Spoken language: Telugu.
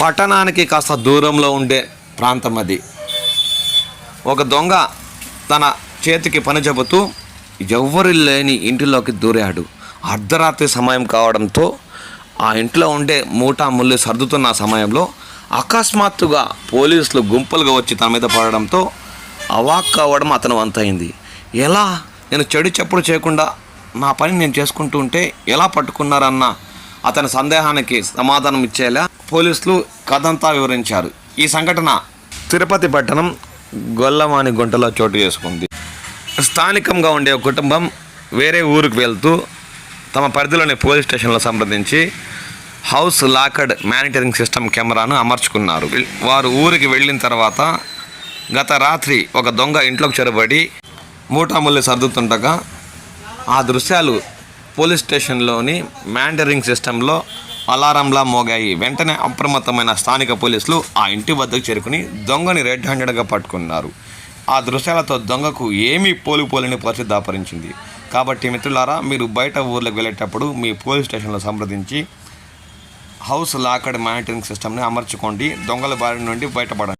పట్టణానికి కాస్త దూరంలో ఉండే ప్రాంతం అది. ఒక దొంగ తన చేతికి పని చెబుతూ ఎవ్వరు లేని ఇంటిలోకి దూరాడు. అర్ధరాత్రి సమయం కావడంతో ఆ ఇంట్లో ఉండే మూటా ముళ్ళు సర్దుతున్న సమయంలో అకస్మాత్తుగా పోలీసులు గుంపులుగా వచ్చి తన మీద పడడంతో అవాక్ కావడం అతను వంతైంది. ఎలా? నేను చెడు చెప్పుడు చేయకుండా నా పని నేను చేసుకుంటూ ఉంటే ఎలా పట్టుకున్నారన్న అతని సందేహానికి సమాధానం ఇచ్చేలా పోలీసులు కథంతా వివరించారు. ఈ సంఘటన తిరుపతి పట్టణం గొల్లమాని గుంటలో చోటు చేసుకుంది. స్థానికంగా ఉండే ఒక కుటుంబం వేరే ఊరికి వెళ్తూ తమ పరిధిలోని పోలీస్ స్టేషన్లో సంప్రదించి హౌస్ లాకడ్ మానిటరింగ్ సిస్టమ్ కెమెరాను అమర్చుకున్నారు. వారు ఊరికి వెళ్ళిన తర్వాత గత రాత్రి ఒక దొంగ ఇంట్లోకి చొరబడి మూటాముల్లి సర్దుతుండగా ఆ దృశ్యాలు పోలీస్ స్టేషన్లోని మ్యాండరింగ్ సిస్టంలో అలారంలా మోగాయి. వెంటనే అప్రమత్తమైన స్థానిక పోలీసులు ఆ ఇంటి వద్దకు చేరుకుని దొంగని రెడ్ హ్యాండెడ్గా పట్టుకున్నారు. ఆ దృశ్యాలతో దొంగకు ఏమీ పోలిపోలేని పరిస్థితి దాపరించింది. కాబట్టి మిత్రులారా మీరు బయట ఊర్లకు వెళ్ళేటప్పుడు మీ పోలీస్ స్టేషన్లో సంప్రదించి హౌస్ లాకడ్ మానిటరింగ్ సిస్టమ్ని అమర్చుకోండి. దొంగల బారి నుండి బయటపడండి.